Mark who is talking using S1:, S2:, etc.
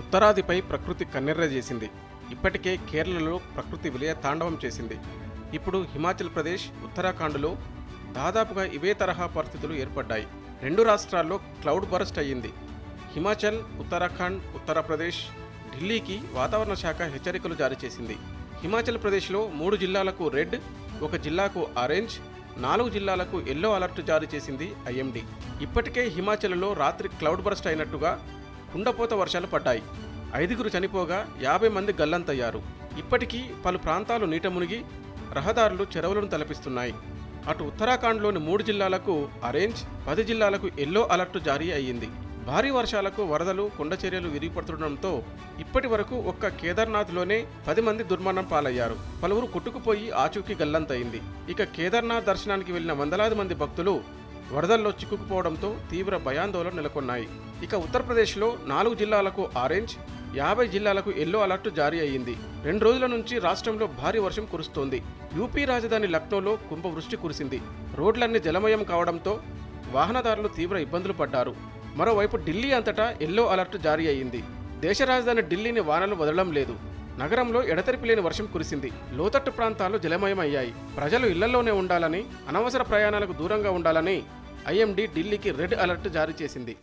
S1: ఉత్తరాదిపై ప్రకృతి కన్నెర్ర చేసింది. ఇప్పటికే కేరళలో ప్రకృతి విలయ తాండవం చేసింది. ఇప్పుడు హిమాచల్ ప్రదేశ్ ఉత్తరాఖండ్లో దాదాపుగా ఇవే తరహా పరిస్థితులు ఏర్పడ్డాయి. రెండు రాష్ట్రాల్లో క్లౌడ్ బరస్ట్ అయ్యింది. హిమాచల్ ఉత్తరాఖండ్ ఉత్తరప్రదేశ్ ఢిల్లీకి వాతావరణ శాఖ హెచ్చరికలు జారీ చేసింది. హిమాచల్ ప్రదేశ్లో మూడు జిల్లాలకు రెడ్ ఒక జిల్లాకు ఆరెంజ్ నాలుగు జిల్లాలకు ఎల్లో అలర్ట్ జారీ చేసింది ఐఎండి. ఇప్పటికే హిమాచల్లో రాత్రి క్లౌడ్ బరస్ట్ అయినట్టుగా కుండపోత వర్షాలు పడ్డాయి. ఐదుగురు చనిపోగా యాభై మంది గల్లంతయ్యారు. ఇప్పటికీ పలు ప్రాంతాలు నీట మునిగి రహదారులు చెరువులను తలపిస్తున్నాయి. అటు ఉత్తరాఖండ్లోని మూడు జిల్లాలకు ఆరెంజ్ పది జిల్లాలకు ఎల్లో అలర్ట్ జారీ అయ్యింది. భారీ వర్షాలకు వరదలు కొండచర్యలు విరిగిపడుతుండటంతో ఇప్పటి వరకు ఒక్క కేదార్నాథ్లోనే పది మంది దుర్మరణం పాలయ్యారు. పలువురు కొట్టుకుపోయి ఆచూకీ గల్లంతయింది. ఇక కేదార్నాథ్ దర్శనానికి వెళ్ళిన వందలాది మంది భక్తులు వరదల్లో చిక్కుకుపోవడంతో తీవ్ర భయాందోళన నెలకొన్నాయి. ఇక ఉత్తరప్రదేశ్లో నాలుగు జిల్లాలకు ఆరెంజ్ యాభై జిల్లాలకు ఎల్లో అలర్ట్ జారీ అయ్యింది. రెండు రోజుల నుంచి రాష్ట్రంలో భారీ వర్షం కురుస్తోంది. యూపీ రాజధాని లక్నోలో కుంభవృష్టి కురిసింది. రోడ్లన్నీ జలమయం కావడంతో వాహనదారులు తీవ్ర ఇబ్బందులు పడ్డారు. మరోవైపు ఢిల్లీ అంతటా ఎల్లో అలర్ట్ జారీ అయ్యింది. దేశ రాజధాని ఢిల్లీని వానలు వదలడం లేదు. నగరంలో ఎడతెరిపి లేని వర్షం కురిసింది. లోతట్టు ప్రాంతాలు జలమయమయ్యాయి. ప్రజలు ఇళ్ళలోనే ఉండాలని అనవసర ప్రయాణాలకు దూరంగా ఉండాలని ఐఎండీ ఢిల్లీకి రెడ్ అలర్ట్ జారీ చేసింది.